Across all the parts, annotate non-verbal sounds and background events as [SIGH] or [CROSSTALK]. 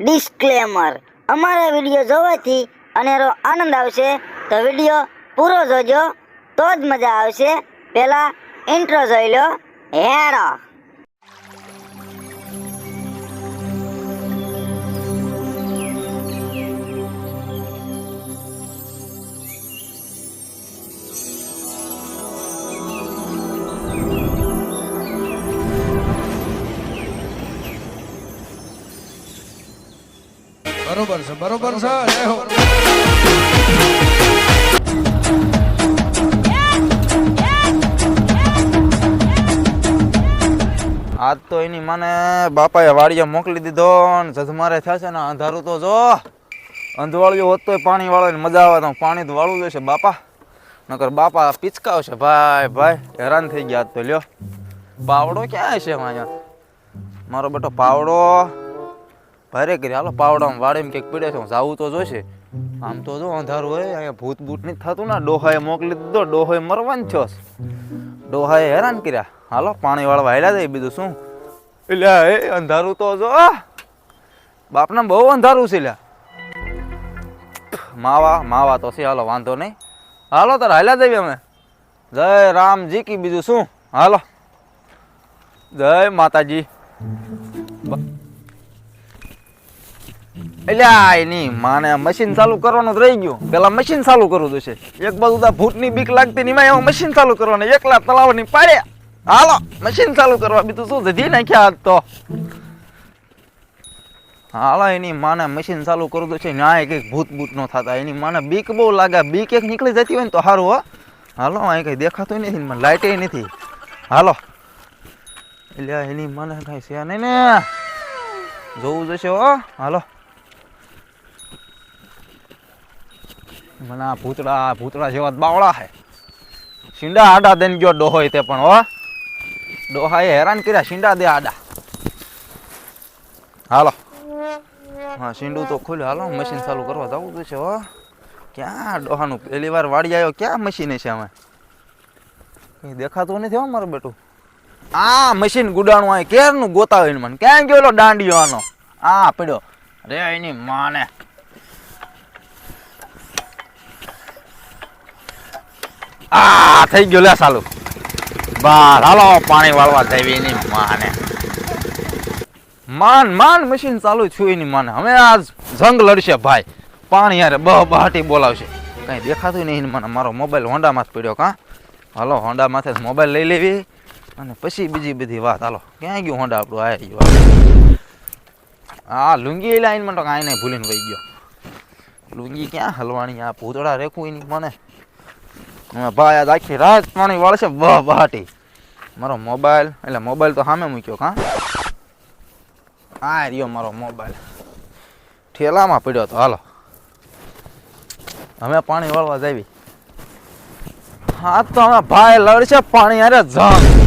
Disclaimer અમારા video જોવાથી અનેરો આનંદ આવશે. તો વીડિયો પૂરો જોજો, તો જ મજા આવશે. પહેલાં ઇન્ટ્રો જોઈ લો. હેડો. બરોબર છે બરોબર છે આજ તો એની મને બાપાએ વાડીએ મોકલી દીધો ને જજમારે થયા છે ને અંધારું તો જો. અંધવાળ્યું હોત તોય પાણી વાળો મજા આવે, તો પાણી તો વાળવું જોઈશે બાપા. નકર બાપા પિચકાવશે, ભાઈ ભાઈ, હેરાન થઈ ગયા તો, લ્યો. પાવડો ક્યાં છે અહીંયા? મારો બેટો પાવડો. ભારે કરી. હાલો, પાવડામાં વાડીમાં કંઈક પીડે છે, હું જાવું તો જોઈશે આમ તો જો, અંધારું હોય, અહીંયા ભૂત ભૂત નહીં થતું ને ડોહાએ મોકલી દીધો, ડોહોએ મરવાનું છો. ડોહાએ હેરાન કર્યા. હાલો, પાણી વાળવા હેલા જાય, બીજું શું? એટલે એ અંધારું તો જો બાપના બહુ અંધારું છે લ્યા માવા માવા તો છે, હાલો, વાંધો નહીં. હાલો, તાર હાલ્યા જઈએ અમે. જય રામજી કી, બીજું શું? હાલો. જય માતાજી. એટલે આ એની માને મશીન ચાલુ કરવાનું જ રહી ગયું. પેલા મશીન ચાલુ કરવું જોશે. એક બાજુ તો ભૂતની બીક લાગતી ની એમાં મશીન ચાલુ કરવાનું, એકલા તલાવની પાડે. હાલો મશીન ચાલુ કરવા. બીજું શું જધી નાખ્યા આજ તો. મશીન ચાલુ કરવું જોશે. ન્યાય કંઈક ભૂત ભૂત નો થતા. એની માને બીક બહુ લાગે. બીક એક નીકળી જતી હોય ને તો સારું હો. હાલો, અહીં કઈ દેખાતું નથી લાઈટ લાઇટે નથી. હાલો. એટલે એની મને કઈ છે નહીં ને. જોવું જશે, હો. હાલો. મને આ ભૂતડા ભૂતડા જેવા બાવળા હે. શીંડા આડા દઈને ગયો ડોહોય તે પણ, હો. ડોહાએ હેરાન કર્યા, શીંડા દે આડા. હાલો. હા, શીંડું તો ખોલ્યું હાલો મશીન ચાલુ કરવા જવું છે, હો. ક્યાં ડોહાનું? પહેલી વાર વાડી આવ્યો, ક્યાં મશીન છે અમે કઈ દેખાતું નથી, હો, મારું બેટું. આ મશીન ગુડાણું આ કેરનું ગોતા હોય મને. ક્યાં ગયો દાંડિયો આનો? આ પડ્યો. રે, એની માને. આ, થઈ ગયો, લે સાલું બાર, હાલો, પાણી વાળવા જઈએ એની માને. માન માન મશીન ચાલુ છું એની માને. હવે આ જંગ લડશે ભાઈ. પાણી યારે બહ બહાટી બોલાવશે. કઈ દેખાતું નહીં મને. મારો મોબાઈલ હોન્ડામાં જ પડ્યો કાં? હાલો, હોન્ડામાંથી મોબાઈલ લઈ લેવી. અને પછી બીજી બધી વાત. હાલો, ક્યાં ગયું હોન્ડા આપણું? આ ગયું. આ લુંગી લાઈન મને તો કાંઈ નહીં ભૂલીને વહી ગયો. લુંગી ક્યાં હલવાણી આ પૂતળા રેખું એની મને. ભાઈ આજ આખી રાત પાણી વાળશે બહ બહાટી મારો મોબાઈલ એટલે મોબાઈલ તો સામે મૂક્યો કાં આ રહ્યો મારો મોબાઈલ ઠેલામાં પડ્યો તો હાલો અમે પાણી વાળવા જાવી હા તો અમે ભાઈ લડશે પાણી અરે જંગ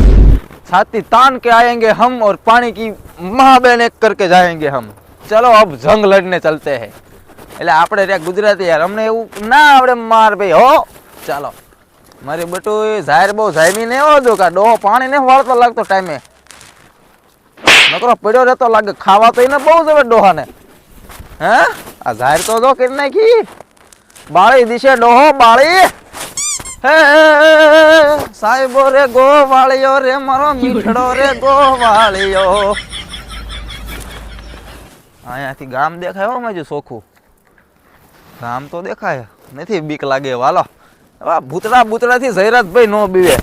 छाती तान के आएंगे हम और पानी की महाबेन एक करके जाएंगे हम चलो अब जंग लड़ने चलते हैं એટલે આપણે ત્યાં ગુજરાતી યાર અમને એવું ના આવડે માર ભાઈ હો ચાલો મારી બેટું એ જાહેર બહુ જાયમી ને એવો જો કે ડોહો પાણી ને વાળતો લાગતો ટાઈમે. નકરો પડ્યો રહેતો લાગે ખાવા તો એને બહુ જવે ડોહાને. હે? આ જાહેર તો જો કરી નાખી. બાળી દિશે ડોહો, બાળી. હે સાહેબો રે ગો વાળ્યો રે, મારો મીઠડો રે ગો વાળ્યો અહીંયાથી ગામ દેખાય હો માજુ સોખું ગામ તો દેખાય. નથી બીક લાગે, વાલો. હવે ભૂતડા બૂતડાથી જયરાજભાઈ નો બીવે.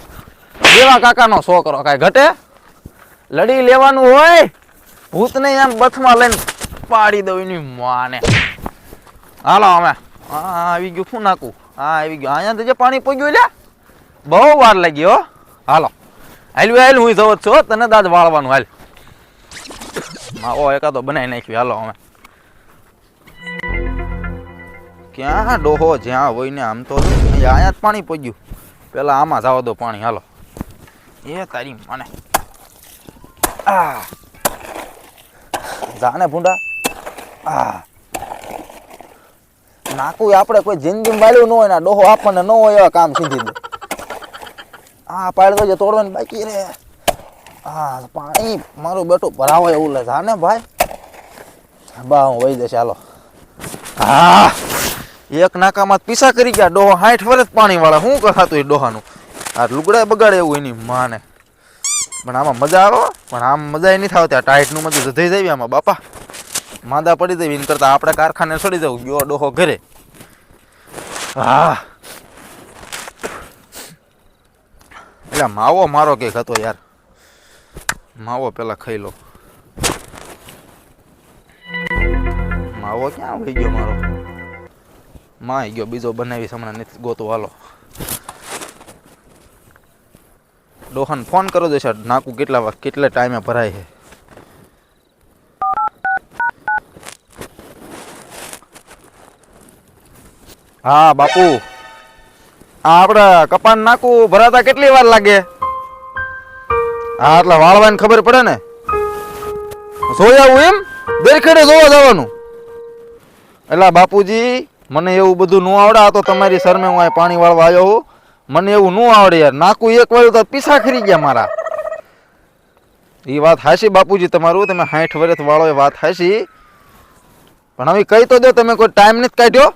દેવા કાકાનો છોકરો કાંઈ ઘટે? લડી લેવાનું હોય? ભૂતને આમ બથમાં લઈને પાડી દઉં એની માને. હાલો અમે. હા આવી ગયું, શું નાખું? હા આવી ગયું. અહીંયા જે પાણી પગ્યું લ્યા. બહુ વાર લાગી, હો. હાલો. હાલ હાલ હું જવો છું તને દાદ વાળવાનું, હાલ. માવો એકાદો બનાવી નાખ્યું. હાલો, અમે. ક્યાં ડોહો જ્યાં હોય ને આમ તો અહીંયા જ પાણી પગ્યું. પેલા આમાં જવા દો પાણી, હાલો. એ તારી મને. જાને ભૂંડા. નાકું આપણે કોઈ જિંદગી વાળ્યું ન હોય ને ડોહો આપણને ન હોય એવા કામ સીધી દે. આ પાડ તો જે તોડવાની બાકી રે હા પાણી મારું બેટું ભરાવો એવું લે. જાને ભાઈ. બા હું વહી દે ચાલો હા એક નાકામાં પીસા કરી ગયા, ડોહો હાઠ વર્ષ પાણી વાળા શું કરાતું એ ડોહાનું? આ લુગડા બગાડે એવું એની માને. પણ આમાં મજા આવે પણ આમ મજા નહીં થાવતી. આ ટાઈટનું મજું જધાઈ જાય આમાં, બાપા. માંદા પડી જાય એને કરતા. આપણે કારખાને છોડી જવું ગયો ડોહો ઘરે. હા. એટલે માવો મારો કંઈક હતો યાર. માવો પેલા ખાઈ લો. માવો ક્યાં વહી ગયો મારો? માં ગયો, બીજો બનાવીશ હમણાં, નથી ગોતો, હાલો. ડોહાને ફોન કરો દેશે નાકું કેટલા કેટલા ટાઈમે ભરાય છે. હા, બાપુ. આ આપણે કપાન નાકું ભરાતા કેટલી વાર લાગે? હા, એટલે વાળવાની ખબર પડે ને. જોઈ આવું એમ? દેરખેડે જોવા જવાનું. એટલે બાપુજી મને એવું બધું ન આવડે, આ તો તમારી સરમે હું અહીં પાણી વાળવા આવ્યો હું મને એવું ન આવડે યાર. નાકું એક વાળું તો પીસા ખરી ગયા મારા. એ વાત હાશી બાપુજી તમારું, તમે સાઠ વર્ષ વાળો એ વાત હાશી પણ હવે કહી તો દો, તમે કોઈ ટાઈમ નથી કાઢ્યો?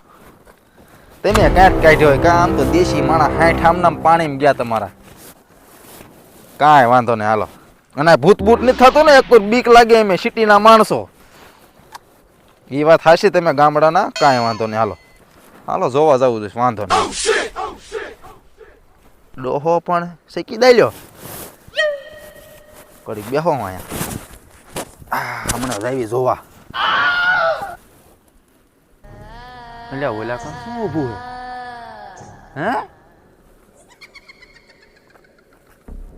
તમે કાંઠ કાઢ્યો હોય? કાં આમ તો દેશી માણા સાઠ આમનામ પાણીમાં ગયા તમારા. કાંઈ વાંધો નહીં, હાલો. અને ભૂત ભૂત નથી થતું ને, એક કોઈ બીક લાગે એમ સિટીના માણસો. એ વાત હાશી તમે ગામડાના? કાંઈ વાંધો નહીં, હાલો. હાલો જોવા જવું જોઈએ વાંધો નહીં. ડોહો પણ શેકી દઈ લ્યો. કરી બેહો અહીંયા. આ, હમણાં જાવી જોવા. અલ્યા ઓલા કોણ શું ઊભું હે હે?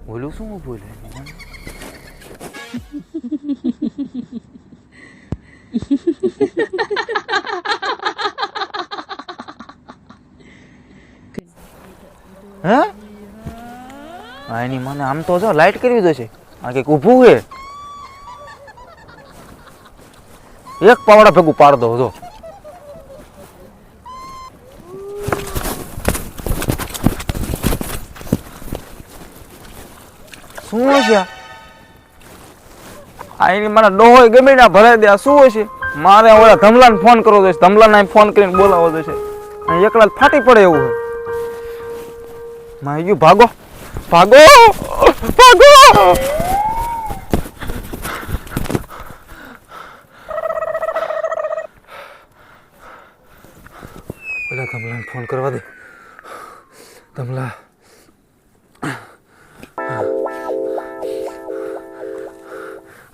ઓલું શું ઊભું લે [LAUGHS] હે? હા એની મને આમ તો જો લાઈટ કરવી જોશે આ કંઈક ઊભું છે. એક પાવડા ભેગું પાડ દો જો. શું છે આ? એની મને ડોહોય ગમે ના ભરાઈ દે શું હશે મારે ઓલા ધમલાને ફોન કરવો જોઈશે. ધમલાને ફોન કરીને બોલાવવો જોઈશે. એકલા ફાટી પડે એવું છે. માયુ ભાગો. ભાગો. ભાગો. પેલા ધમલાને ફોન કરવા દે. કમલા.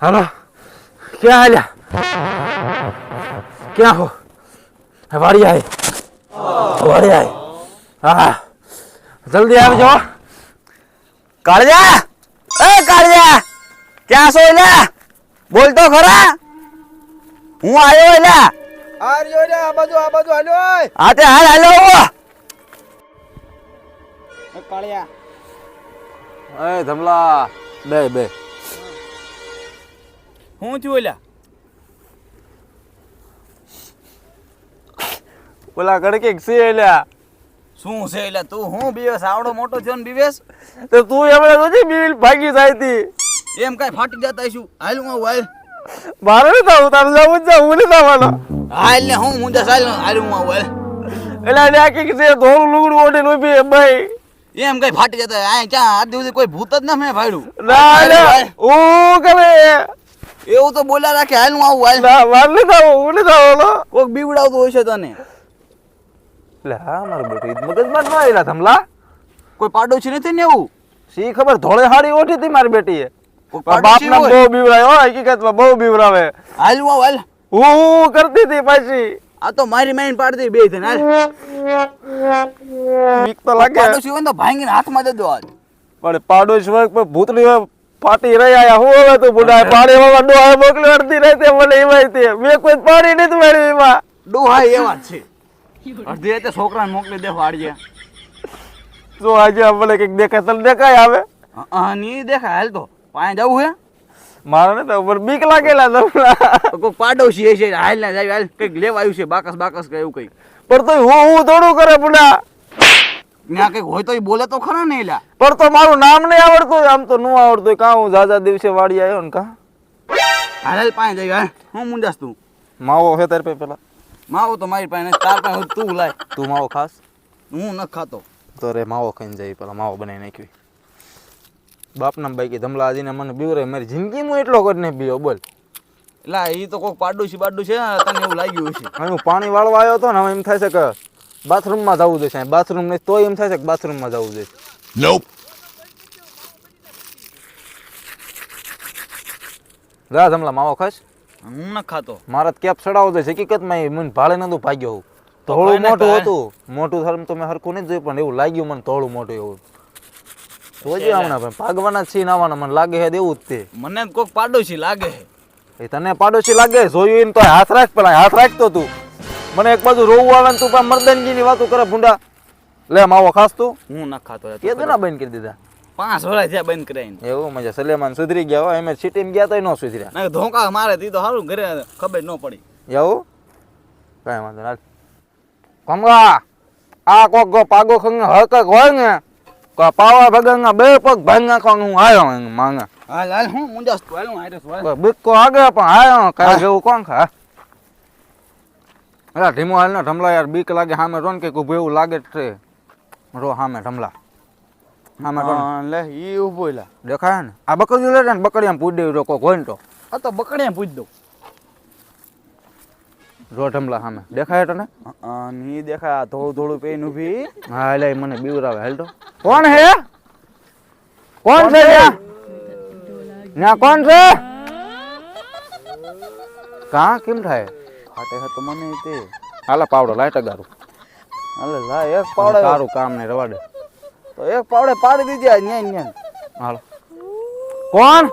હાલો. ક્યાં હાલ્યા? ક્યાં હો? વાડી આય. વાડી આય. હા. જલ્દી આવજો. કાળજા! એ કાળજા! ક્યાં છો એલા બોલ તો ખરા. હું આવ્યો એલા આ રહ્યો રે આ બાજુ આ બાજુ હાલો ઓય હા તે હાલ હાલો કાળિયા. એ ધમલા. બે બે. હું થયું એલા ઓલા કડકે છે એલા શું છે એટલે તું હું બીવેશ? આવડો મોટો થયો ને બીવેશ? તો તું એમણે તો બિલ ભાગી જાય તી. એમ કઈ ફાટી જતા છું હાલ હું આવું, હાલ. મારે ન આવું તારે જવું જ હું નથી આવવાનો હા એટલે હું હું ચાલ હાલ હું આવું, હાલ. એટલે આ કે છે ધોળું લુગડું ઓઢીને ઊભી ભાઈ. એમ કઈ ફાટી જતા આ ક્યાં આ દિવસે કોઈ ભૂત જ ના મેં ભાડ્યું? ના ના હું કરે એવું તો બોલા રાખે હાલ હું આવું હાલ. ના મારે નથી આવું હું ન આવવાનો કોક બીવડાવતું હશે તને. એટલે હા મારું બેટું મગજમાં ન આવેલા થમલા કોઈ પાડોશી નથી ને એવું? સી ખબર ધોળે હાડી ઓઠી હતી મારી બેટીએ. કોઈ બાપ પાડોશી ના હોય? બહુ બીવરાય હો હકીકતમાં બહુ બીવરાવે હાલ હું હાલ. હું કરતી હતી પાછી. આ તો મારી માઈન પાડી દે બે થઈને હાલ. બીક તો લાગે. પાડોશી હોય તો ભાંગીને હાથમાં દેજો આજ પણ પાડોશ હોય પણ ભૂતની હોય પાટી રહી આયા હું હવે તું બુડાય પાણી વાળા ડોહા મોકલી અડધી રાતે મને એમાં તે મેં કોઈ પાણી નથી મળ્યું એમાં. ડોહા એવા છે. [LAUGHS] અડધી રાતે છોકરાને મોકલી દે વાડીએ જો આજે મને કંઈક દેખાય તને દેખાય આવે? હા ની દેખાય હાલ તો. પાણી જવું હે? મારે ને તો ઉપર બીક લાગેલા તમને કોઈ પાડોશી હશે હાલ ના જાય હાલ કંઈક લેવા આવ્યું છે બાકસ બાકસ કે એવું કંઈક. પણ તો હું હું થોડું કરે પુડા. ત્યાં કંઈક હોય તો એ બોલે તો ખરા ને એલા. પણ તો મારું નામ નહીં આવડતું આમ તો ન આવડતું કાં હું જાજા દિવસે વાડી આવ્યો ને કાં? હાલ હાલ પાણી જાય હું મુંજાસ તું. માવો છે તારે પેલા. માવો તો મારી પાસે નથી. તાર પાસે તું લાય. તું માવો ખાસ? હું ન ખાતો. તો રે માવો ખાઈને જાય પેલા માવો બનાવી નાખ્યો. બાપના બાઈકી ધમલા આજીને મને બીવરે મારી જિંદગીમાં એટલો કરીને બીયો બોલ. એટલે એ તો કોઈક પાડું છે પાડું છે તને એવું લાગ્યું હશે. હું પાણી વાળવા આવ્યો હતો ને હવે એમ થાય છે કે બાથરૂમમાં જવું જોઈએ બાથરૂમ નહીં તો એમ થાય છે કે બાથરૂમમાં જવું જોઈએ Nope. જા ધમલા માવો ખાશ હું ન ખાતો. મારા તો કેપ ચડાવો છે. હકીકતમાં એ મને ભાળે નતું ભાગ્યો હું. તો ધોળું મોટું હતું. મોટું થરમ તો મેં હરખું નહીં જોયું પણ એવું લાગ્યું મને ધોળું મોટું એવું. જોજે હમણાં પણ ભાગવાના છીએ નાવાના મને લાગે છે દેવું જ તે. મને કોક પાડોશી લાગે એ તને પાડોશી લાગે? જોયું એને તો હાથ રાખ પેલા હાથ રાખતો તું. મને એક બાજુ રોવું આવે ને તું પણ મર્દનગી ની વાતો કરે ભૂંડા. લે માવો ખાસ તું. હું ના ખાતો યાર. કે ના બંધ કરી દીધા? પાંચ વળા થયા બંધ કરાઈને. એવું મજા સલેમાન સુધરી ગયા હોય એમ સિટીમાં ગયા તો ન સુધર્યા. ના ધોકા મારે તી તો સારું ઘરે ખબર ન પડી. એવું? કાંઈ વાંધો ના કમલા આ કોક ગો પાગો ખંગ હકક હોય ને કો પાવા ભગંગા બે પગ ભાંગા કોંગ હું આયો માંગા. હાલ હાલ હું મુંજાસ તું હાલ હારે બિક્કો આગે પણ આયો કાંઈ જેવું કોણ ખા? અલા ધીમો હાલ ને ઢમલા યાર બીક લાગે સામે રોન કે ઊભું એવું લાગે જ છે. રો સામે ઢમલા. હા, લે ઈ ઊભો લા. દેખાય ને? આ બકરીયું લે ને? બકરીયામાં પૂજ દેવી રો કોક હોય ને તો. આ તો બકડીયા પૂજ દઉં. રો ઢમલા સામે. દેખાય તને? હા, ની દેખાય ધોળું થોડું પેન ઊભી હા એટલે મને બીવરાવે. હાલ તો. કોણ હે? કોણ છે ત્યાં કોણ છે? કા? કેમ થાય? ફાટે છે તો મને તે. હાલા પાવડો લાઈટ અગારું હાલે લા એક પાવડો. તારું કામ ને રવા દે. તો એક પાવડે પાડી દીધી ન્યા ન્યા હાલો. કોણ?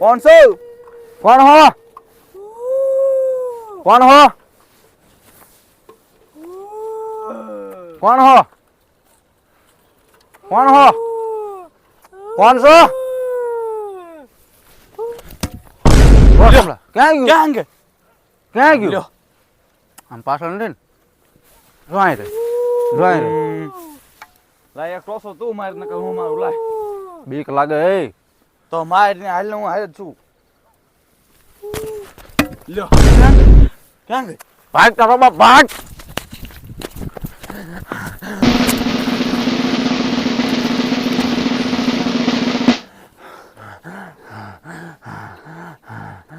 કોણ છો? કોણ હો? કોણ હો? કોણ હો? કોણ હો? કોણ છો? ક્યાં ગયું? ક્યાં ગયું? આમ પાછળ નથી ને? રોય રે રોય રે લા એક ટોસો તું માર ને હું મારું લાય. બીક લાગે એ તો માર ને હાલ હું હાલ છું. લ્યો. ક્યાં ગઈ? ભાગ તારો બા ભાગ.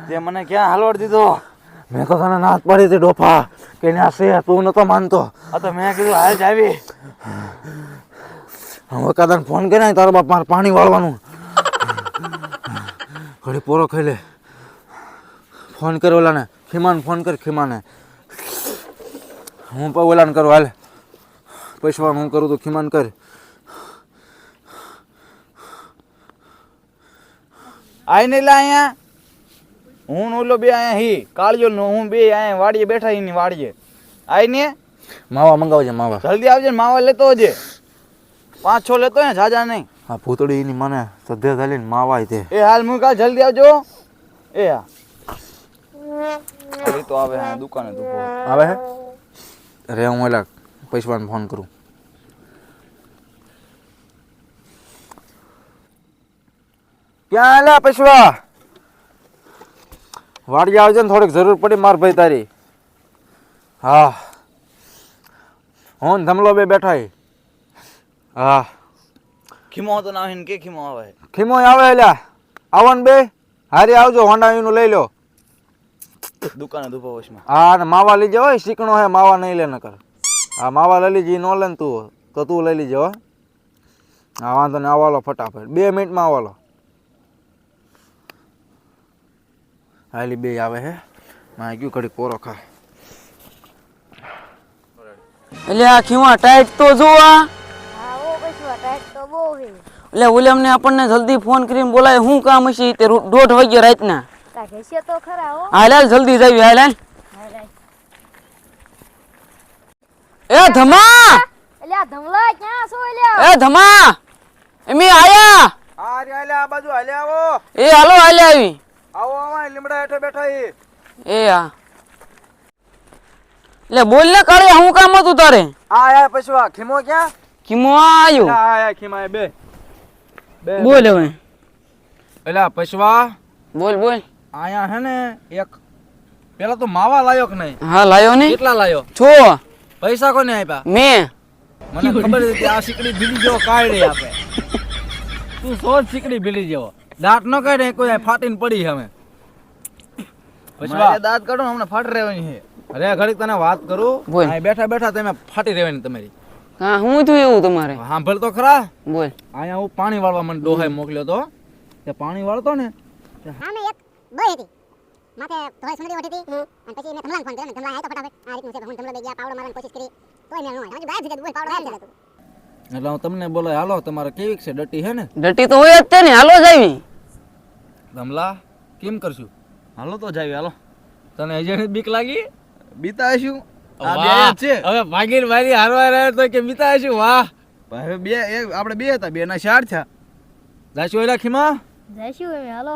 તે મને ક્યાં હાલવાડ દીધો? મેં તો તને નાથ પાડી હતી ડોફા કે ત્યાં છે તું નતો માનતો. આ તો મેં કીધું હાલ જ આવી. હવે કાદાને ફોન કર્યા તારો બાપ મારે પાણી વાળવાનું. ઘડી પોરો ખાઈ લે. ફોન કર ઓલાને. ખીમાને ફોન કર ખીમાને. હું પણ ઓલાને કરું હાલ. પૈસા હું કરું તો ખીમાન કર. આઈ નહીં લા અહીંયા. હું ઓલો બે અહીંયા હી કાળજો નો હું બે અહીંયા વાડીએ બેઠા હી ની વાડીએ. આઈ ને. માવા મંગાવજે માવા. જલ્દી આવજે માવા લેતો આવજે. પાંચ છો લેતો ને જાજા નહીં. આ પૂતળી ની મને સદ્ધે ચાલીને માવાય તે એ હાલ હું કાલ જલ્દી આવજો. એ હા. એ તો આવે હા દુકાને તો આવે હે? રે હું એલા પૈસવાને ફોન કરું. ક્યાં આલા પૈસવા વાડી આવજે ને થોડીક જરૂર પડી માર ભાઈ તારી. હા. હું ધમલો બે બેઠા હી. ખીમો તો ના હોય ને કે ખીમો આવે? ખીમો આવે એલા આવન બે. હારી આવજો હોન્ડા નું લઈ લો. દુકાને ધૂપો વશમાં. હા ને માવા લઈ જાવ શીકણો હે માવા નહીં લે નકર. હા માવા લઈ લીજી નો લે ને તું. તો તું લઈ લીજો હા. વાંધો ને આવાલો ફટાફટ. બે મિનિટમાં આવાલો હાલી બે આવે હે. માં ગયું ઘડી કોરો ખા. એટલે આ ખીમા ટાઈટ તો જો એટલે ઓલે અમને આપણને જલ્દી ફોન કરીને બોલાય શું કામ હશે તે દોઢ વાગ્યા રાતના. કાઢે છે તો ખરા હો. હાલ હાલ જલ્દી જાવી હાલ હાલ. એ ધમા! એટલે આ ધમલા ક્યાં છો એટલે? એ ધમા! એમી આયા! હા રે હાલે આ બાજુ હાલે આવો. એ હાલો હાલે આવી. આવો આવા લીમડા હેઠે બેઠા હી. એ આ. એટલે બોલ ને કાળે હું કામ હતું તારે? આ પછી આ ખીમો ક્યાં? ખીમો આયો. આ આયા ખીમા બે. બોલ હવે. એલા પૈસવા બોલ બોલ. આયા હે ને એક પેલા તો માવા લાયો કે નહીં? હા લાયો ને. કેટલા લાયો? છો. પૈસા કોને આપ્યા? મે. મને ખબર હતી કે આ સીકડી ભીલી જેવો કાઢી આપે. તું સો સીકડી ભીલી જેવો. દાંત ન કાઢે કોઈ ફાટીને પડી હવે પછવા. દાંત કાઢો હમણાં ફાટી રહેવાની છે. અરે ઘડીક તને વાત કરું. બેઠા બેઠા તમે ફાટી રહેવાની તમારી. હા હું થયું એવું તમારે? સાંભળ તો ખરા. બોલ. અહીંયા હું પાણી વાળવા મને ડોહાઈ મોકલ્યો તો. તે પાણી વાળતો ને આમે એક બોય હતી. માથે ધોઈ સુંદરી ઓઠી હતી. અને પછી મેં ધમલાને ફોન કર્યો ને ધમલા આવ્યો તો ફટાફટ. આ રીતનું છે હું ધમલો લઈ ગયા પાવડો મારવાની કોશિશ કરી. તોય મેં ન હોય ગાયબ થઈ જતું પાવડો ગાયબ થઈ એટલે હું તમને બોલો હાલો તમારે કેવી છે? ડટી છે ને? ડટી તો હોય જ છે ને હાલો જ આવી. ધમલા કેમ કરશું? હાલો તો જાવી હાલો. તને હજી બીક લાગી? બીતા છે હવે ભાગીને મારી હારવા રહ્યો તો કે બીતા હશું વાહ. હવે બે એક આપણે બે હતા બે ના ચાર થયા. જાશું એલા ખીમા? જઈશું અમે હાલો.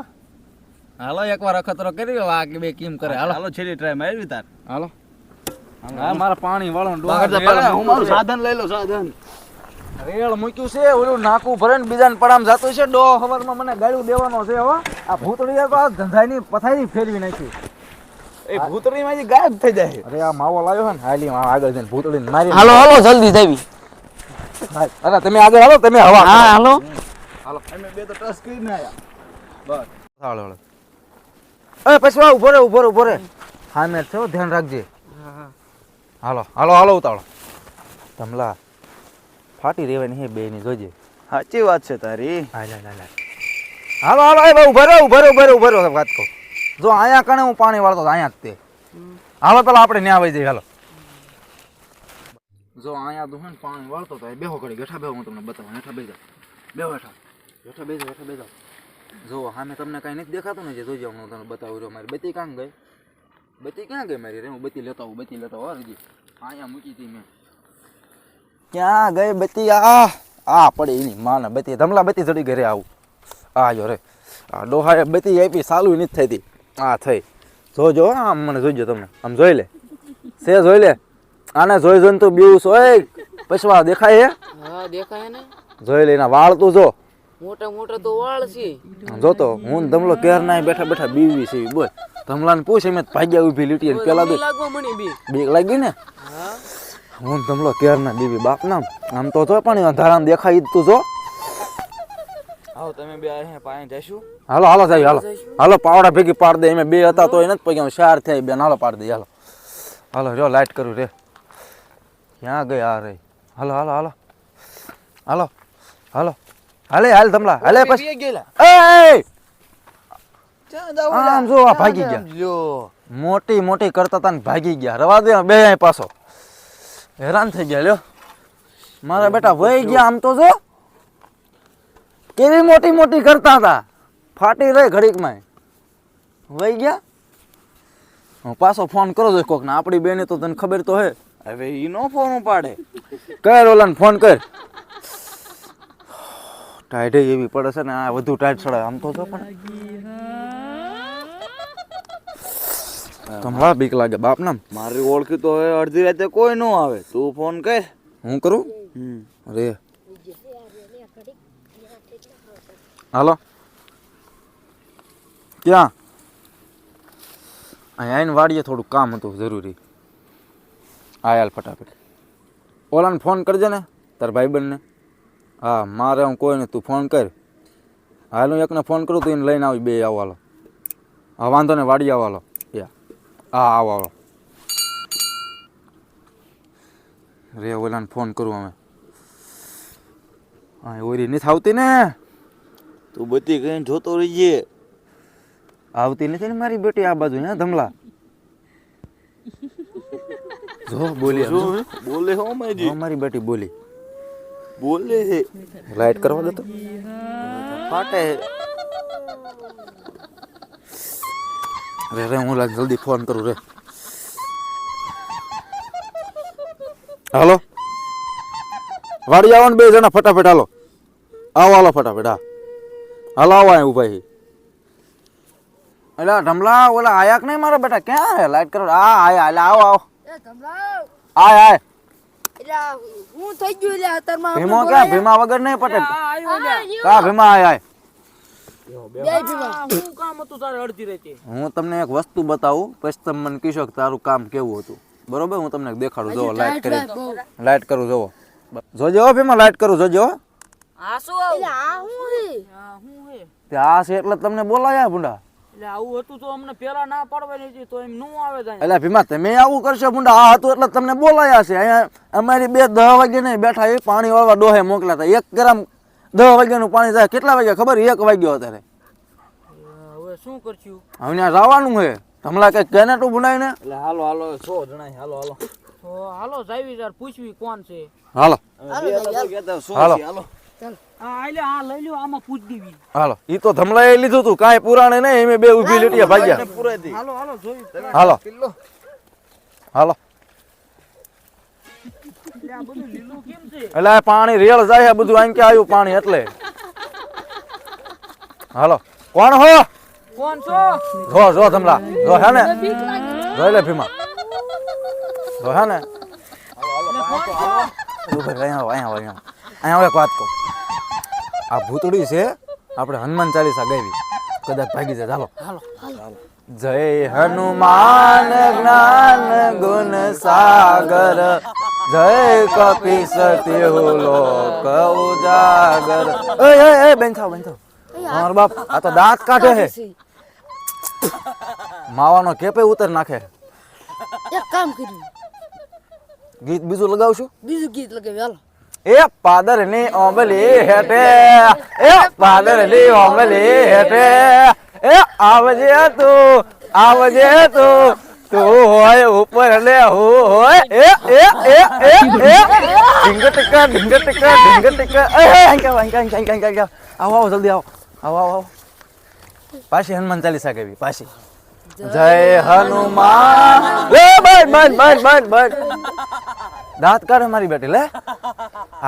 હાલો એકવાર અખતરો કરી લો કે બે કેમ કરે. હાલો. હાલો છેલ્લી ટ્રાય મારવી તાર. હાલો. મારા પાણી વાળો હું મારું સાધન લઈ લો સાધન. રેળ મૂક્યું છે ઓલું નાકું ભરે ને બીજાને પડામ જાતું છે. ડો ખબરમાં મને ગાળું દેવાનો છે હો. આ ભૂતળીએ તો આ ધંધાની પથારી ફેરવી નાખી. એ ભૂતળી માંથી ગાયબ થઈ જાય. અરે આ માવો લાવ્યો હે ને હાલી આગળ જઈને ભૂતળી મારી હાલો હાલો જલ્દી જ અરે તમે આગળ હાલો તમે હવા હા હાલો. હાલો. અમે બે તો ટચ કરીને આયા. બસ. હાલો હાલો. એ પછી ઊભો રે ઊભો રે ઊભો રે. હા મેં થયો ધ્યાન રાખજે. હાલો હાલો હાલો ઉતાળો ધમલા ફાટી રહેવાની હે બે ની જોજે. સાચી વાત છે તારી. હાલ હાલ હાલ ઊભો રે ઊભો રે ઊભો રે ઊભો રે વાત કહું જો અહીંયા કણે હું પાણી વાળતો અહીંયા જ તે. હાલો પેલા આપણે ન્યા વહી જઈએ, હાલો. જો અહીંયા તો પાણી વાળતો તો બેહો ઘડી બેઠા બેહો, હું તમને બતાવું હેઠા બેસી બેહો હેઠા હેઠા બેસી હેઠા બેસી જો સામે તમને કાંઈ નથી દેખાતું ને જે જોજો હું તમને બતાવું રહ્યો, મારી બત્તી ક્યાં ગઈ? બત્તી ક્યાં ગઈ મારી રે? હું બત્તી લેતા આવું, બત્તી લેતા આવું હજી અહીંયા મૂકી હતી મેં. ક્યાં ગઈ બત્તી? આ આ પડી એની માને બત્તી. ધમલા બત્તી ચડી ઘરે આવું. આ જો રે. આ ડોહાએ બત્તી આપી સાલું નથી થતી. આ થઈ. જોજો હો, આમ મને જોઈજો તમને. આમ જોઈ લે. છે જોઈ લે. આને જોઈ જોઈને તું બીવું સોય પછવા દેખાય હે? હા દેખાય ને. જોઈ લે એના વાળ તું જો. મોટા મોટા તો વાળ છે. જોતો હું ને ધમલો કેર ના બેઠા બેઠા બીવી છે બોલ. ધમલાને પૂછ એમ ભાગ્યા ઊભી લીટી પેલા તો લાગવા મણી બી. બીક લાગી ને? હું. ને ધમલો કેર ના બીવી બાપ નામ આમ તો જો પણ અંધારામાં દેખાય જ તું જો. આવો તમે બે અહીં પાણી જઈશું? હાલો હાલો જાય હાલો. હાલો પાવડા ભેગી પાડ દે. એમે બે હતા તો એ નથી પગ્યા. ચાર થાય બેન હાલો પાડ દે હાલો. હાલો રહ્યો લાઈટ કરું રે. ક્યાં ગઈ આ રે? હાલો હાલો હાલો. હાલો હાલો. હાલે હાલ તમલા. હાલે પછી. આમ જો આ ભાગી ગયા. મોટી મોટી કરતા તા ને ભાગી ગયા. રવા દે બે પાછો. હેરાન થઈ ગયા લ્યો. મારા બેટા વહી ગયા આમ તો જો. કેવી મોટી મોટી કરતા હતા? ફાટી રહી ઘડીકમાં વહી ગયા? હું પાછો ફોન કરો છો કોક ને આપણી બેને તો તને ખબર તો હે. હવે ઈ નો ફોન ઉપાડે. કર ઓલાને ફોન કર. ટાઈટ એવી પડે છે ને આ વધુ ટાઈટ ચડે આમ તો છો પણ. તમારા બીક લાગે. બાપ નામ મારી ઓળખી તો હવે અડધી રાતે કોઈ ન આવે. તું ફોન કર. હું કરું? અરે હાલો ક્યાં? અહીંયા આવીને વાડીએ થોડું કામ હતું, જરૂરી. હા હાલ ફટાફટ. ઓલાને ફોન કરજે ને, તારા ભાઈબંધને. હા, મારે હું કોઈ નથી તું ફોન કર. હાલ હું એકને ફોન કરું તું એને લઈને આવી, બે આવવાલો હા, વાંધો ને વાડી આવવાલો યા. હા, આવો આવો. રે, ઓલાને ફોન કરું અમે હા ઓરી નથી આવતી ને? તું બધી કઈ જોતો રહીજે. આવતી નથી ને મારી બેટી આ બાજુ હે ધમલા? જો બોલી. બોલે હો મારી મારી બેટી બોલી. બોલે. હે લાઈટ કરવા દે તો. ફાટે. હે રે રે હું લાગ જલ્દી ફોન કરું રે. હાલો. વાડી આવો ને બે જણા ફટાફટ હાલો. આવો હાલો ફટાફટ હા. હાલો આવો અહીં ઊભા છે એટલે ઢમલા ઓલા આયા કે નહીં મારા બેટા? ક્યાં હે લાઈટ કરો. આ આયા એટલે આવો આવો. આય આય. હું થઈ ગયું લે અત્યારમાં ભીમો ક્યાં? ભીમા વગર નહીં પટે? કા ભીમા? આય આય. શું કામ હતું તારે અડધી રાતે? હું તમને એક વસ્તુ બતાવું. પછી તમે મને કહેશો કે તારું કામ કેવું હતું. બરોબર? હું તમને દેખાડું. જોવો લાઈટ કરી. લાઈટ કરું જોવો. જોજો હો ભીમા લાઈટ કરું જોજો હો. આ શું આ હું હે હે તે આ છે એટલે તમને બોલાયા ભૂંડા? એટલે આવું હતું તો અમને પેલા ના પાડવાની હતી તો એમ નું આવે જાય એટલે ભીમા તમે આવું કરશો ભૂંડા? આ હતું એટલે તમને બોલાયા છે. અહીંયા અમારી બે દહ વાગે નહીં બેઠા એ પાણી વાળવા ડોહે મોકલ્યા હતા. એક ગ્રામ દહ વાગ્યાનું પાણી થાય. કેટલા વાગ્યા? ખબર? એક વાગ્યો અત્યારે. હવે શું કરશું? હવે ત્યાં જવાનું છે. હમણાં કઈ કેનેટું ભૂંડાઈને? એટલે હાલો હાલો છો જણાય. હાલો હાલો. તો હાલો જાવી પૂછવી કોણ છે. હાલો. તો હાલો. હાલો. આ આલે આ લઈ લ્યો આમાં પૂછ દેવી. હાલો ઈ તો ધમલાએ લીધું તું કાંઈ પુરાણે નહીં એમે બે ઊભી લીટીએ ભાગ્યા. હાલો હાલો જોઈ. હાલો. હાલો. એટલે આ બધું લીલું કેમ છે? એટલે આ પાણી રેલ જાય બધું આમ કે આવ્યું પાણી એટલે. હાલો. કોણ હો? કોણ છો? જો જો ધમલા. જો હે ને? જો લે ભીમા. જો હે ને? અહીંયા અહીંયા અહીંયા. અહીંયા હવે એક વાત કહું. આ ભૂતડી છે આપણે હનુમાન ચાલીસા ગાવી કદાચ ભાગી જાય. ચાલો જય હનુમાન જ્ઞાન ગુણ સાગર જય કપી સતી લોક ઉજાગર એ એ એ બેન થાવ બેન થાવ. મારો બાપ આ તો દાંત કાઢે છે. માવાનો કેપે ઉતર નાખે. એક કામ કર્યું. ગીત બીજું લગાવશું? બીજું ગીત લગાવ્યું. હાલો. એ પાદરની ઓમલી હેઠે, એ પાદરની ઓમલી હેઠે, એ આવજે તું આવજે તું તું હોય ઉપર ને હું હોય, એ એ એ એ એ ઢીંગ ટીકા ઢીંગ ટીકા ઢીંગ ટીકા. એ અંકા અંકા અંકા અંકા આવો આવો. જલ્દી આવો. આવો આવો પાછી હનુમાન ચાલીસા કેવી પાછી. જય હનુમાન. એ બન બન બન બન બન દાંત કાઢ મારી બેટી, લે.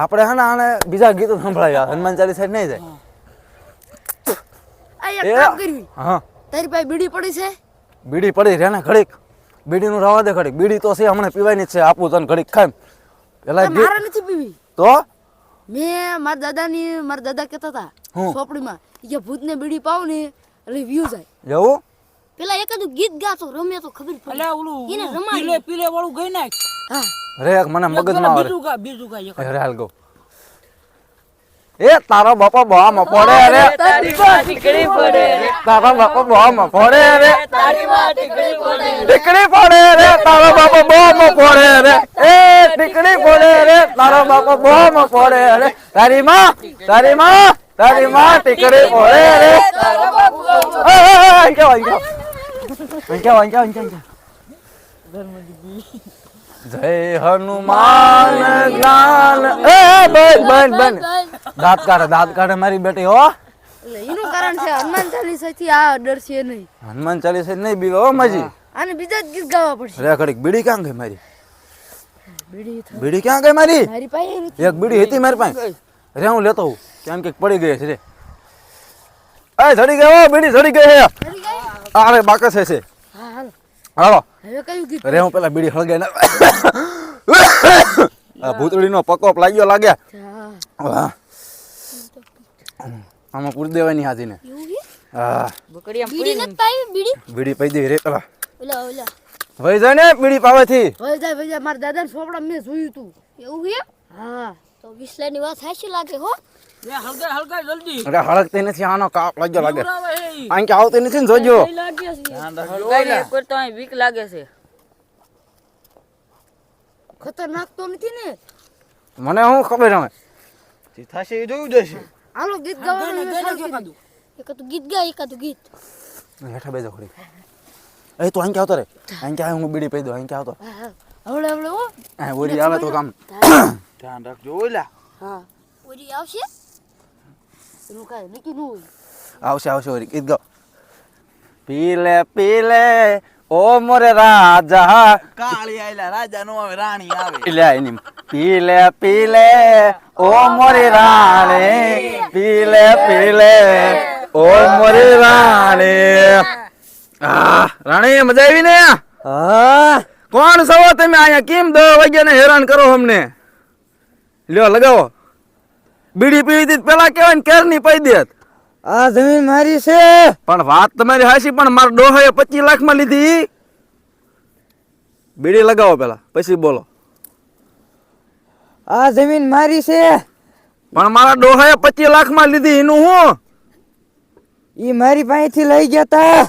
આપણે હે ને આને બીજા ગીતો સંભળાવ્યા હનુમાન ચાલીસા નહીં જાય. આ એક એ. કામ કર્યું હા. તારી પાસે બીડી પડી છે? બીડી પડી રહે ને ઘડીક. બીડીનું રવા દે ઘડીક. બીડી તો છે હમણાં પીવાની છે. આપું તને ઘડીક ખાય પેલા આ મારે નથી પીવી. તો? મેં મારા દાદાની મારા દાદા કહેતા હતા હું? ચોપડીમાં કે ભૂતને બીડી પાવ ને એટલે વ્યૂ જાય. જવું પેલા એકાદું ગીત ગાતો રમે તો ખબર પડે. એટલે ઓલું એને ઓલું પીલે પીલે વાળું ગઈ નાખ. હા. રે એક મને મગજમાં આવે. બીજું કા બીજું કા એક રે હાલ ગો. એ તારો બાપા બોમ પડે રે. તારો બાપા બોમ પડે રે. ટીકડી પડે રે. તારો બાપા બોમ પડે રે. એ ટીકડી પડે રે તારો બાપા બોમ પડે રે. તારી માં તારી માં તારી માં ટીકડી પડે રે. એ, એ, એ, અંક્યા, અંક્યા. અંક્યા, અંક્યા, અંક્યા, અંક્યા. જય હનુમાન જ્ઞાન એ બન બન બન. દાંત કાઢે દાંત કાઢે મારી બેટી હો. એનું કારણ છે હનુમાન ચાલીસા થી આ ડર છે નહીં. હનુમાન ચાલીસા નહીં બીવે હો માજી. અને બીજા જ ગીત ગાવા પડશે. રે બીડી ક્યાં ગઈ મારી? બીડી ક્યાં ગઈ મારી? મારી પાસે એક બીડી હતી મારી પાસે. રે હું લેતો હું કેમ કે પડી ગઈ છે રે. એ ઝડી ગયો બીડી ઝડી ગઈ છે. અરે બાકસ છે. હાલો. હવે કયું ગીત રે હું પેલા બીડી હળગાઈ ના આ ભૂતળીનો પકોપ લાગ્યો લાગે આમાં પૂરી દેવાની હાથી ને બીડી બીડી? બીડી પી દેવી રે પેલા. ઓલા ઓલા. જાય ને બીડી પાવેથી. ભાઈ જાય ભાઈ જાય. મારા દાદા છોપડા મેં જોયું તું. એવું છે હા. તો વિસલાની વાત સાચી લાગે હો. અરે હળકતી નથી આનો કાપ લાગ્યો લાગે. હે. કે આવતી નથી ને જોજો. વીક લાગે છે. અહીં ખતરનાક તો નથી ને? મને શું ખબર હવે? જે થશે એ જોયું જશે હાલો ગીત ગાવાનું. એકાદું ગીત ગા એકાદું ગીત. હેઠા બેજો ખડી. એ તું અહીં આવતો રે. અહીં ક્યાં હું બીડી પી દઉં અહીં આવતો. હા, હા. હવળે હવળે ઓ અહીં ઓરી આવે તો કામ. ધ્યાન રાખજો ઓલા. હા. ઓરી આવશે? એનું કાંઈ નક્કી ન હોય આવશે આવશે ઓરી ગીત ગાઓ પીલે પીલે ઓ મોરે રાજા કાળી આયલા રાજા નો આવે રાણી આવે પીલે એની પીલે પીલે ઓ મોરી રાણી પીલે પીલે ઓ મોરી રાણી આ રાણી મજા આવી ને હા કોણ સવો તમે અહીંયા કેમ દો વાગ્યા ને હેરાન કરો અમને લ્યો લગાવો બીડી પીવી હતી પેલા કેવાય ને કેરની પઈ દેત. આ જમીન મારી છે. પણ વાત તમારી હાસી પણ મારા ડોહાએ પચીસ લાખમાં લીધી બીડી લગાવો પેલા પછી બોલો. આ જમીન મારી છે. પણ મારા ડોહાએ પચીસ લાખમાં લીધી એનું હું? ઈ મારી પાસેથી લઈ ગયા તા.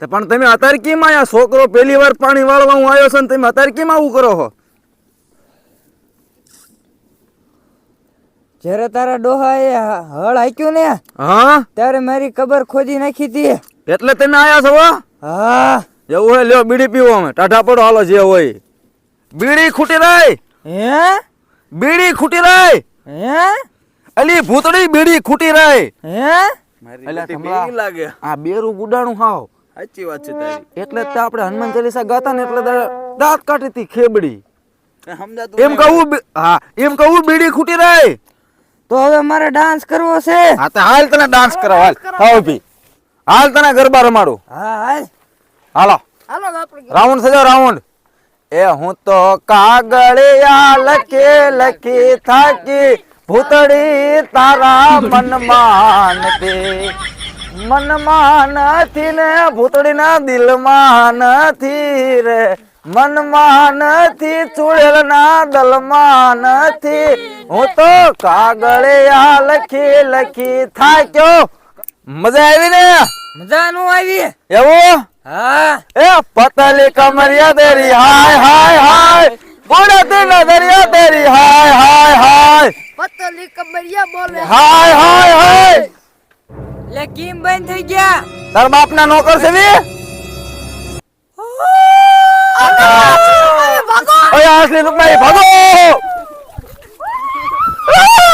તે પણ તમે અત્યારે કેમ આયા? છોકરો પહેલી વાર પાણી વાળવા હું આવ્યો છે ને તમે અત્યારે કેમ આવું કરો છો? જ્યારે તારા ડોહાએ હળ હાક્યું ને હા? ત્યારે મારી કબર ખોદી નાખી હતી. એટલે તને આયા છો હા? જેવું હોય લ્યો બીડી પીવો અમે. ટાઢા પડો હાલો જે હોય. બીડી ખૂટી રહી હે? બીડી ખૂટી રહી હે? અલી ભૂતડી બીડી ખૂટી રહી હે? થંભલા, આ બેરું ગુડાણું હાવ. સાચી વાત છે તારી. એટલે જ તો આપણે હનુમાન ચાલીસા ગાતા ને એટલે દાંત કાઢી હતી ખેબડી. એમ કહું હા એમ કહું બીડી ખૂટી રહી તો હવે મારે ડાન્સ કરવો છે. હા તો હાલ તને ડાન્સ કરાવ હાલ. હાવ ભી હાલ તને ગરબા રમાડું. હા હાલ. હાલો. હાલો આપણે રાઉન્ડ થજો રાઉન્ડ એ હું તો કાગળિયા લખી લખી થાકી ભૂતડી તારા મનમાં નથી. મનમાં નથી ને ભૂતડીના દિલમાં નથી રે. મનમાં નથી ચુડેલના દલમાં નથી હું તો કાગળિયા લખી લખી થાક્યો. મજા આવી ને? મજા નું આવી. એવું? હા. એ પતલી કમરિયા તેરી હાય હાય હાય. બુડતી નજરિયા તેરી હાય હાય હાય. પતલી કમરિયા બોલે. હાય હાય હાય. લે કેમ બંધ થઈ ગયા. તાર બાપ ના નોકર છે વી? ઓય આસલી રૂપમાં ભાગો Ah! [LAUGHS]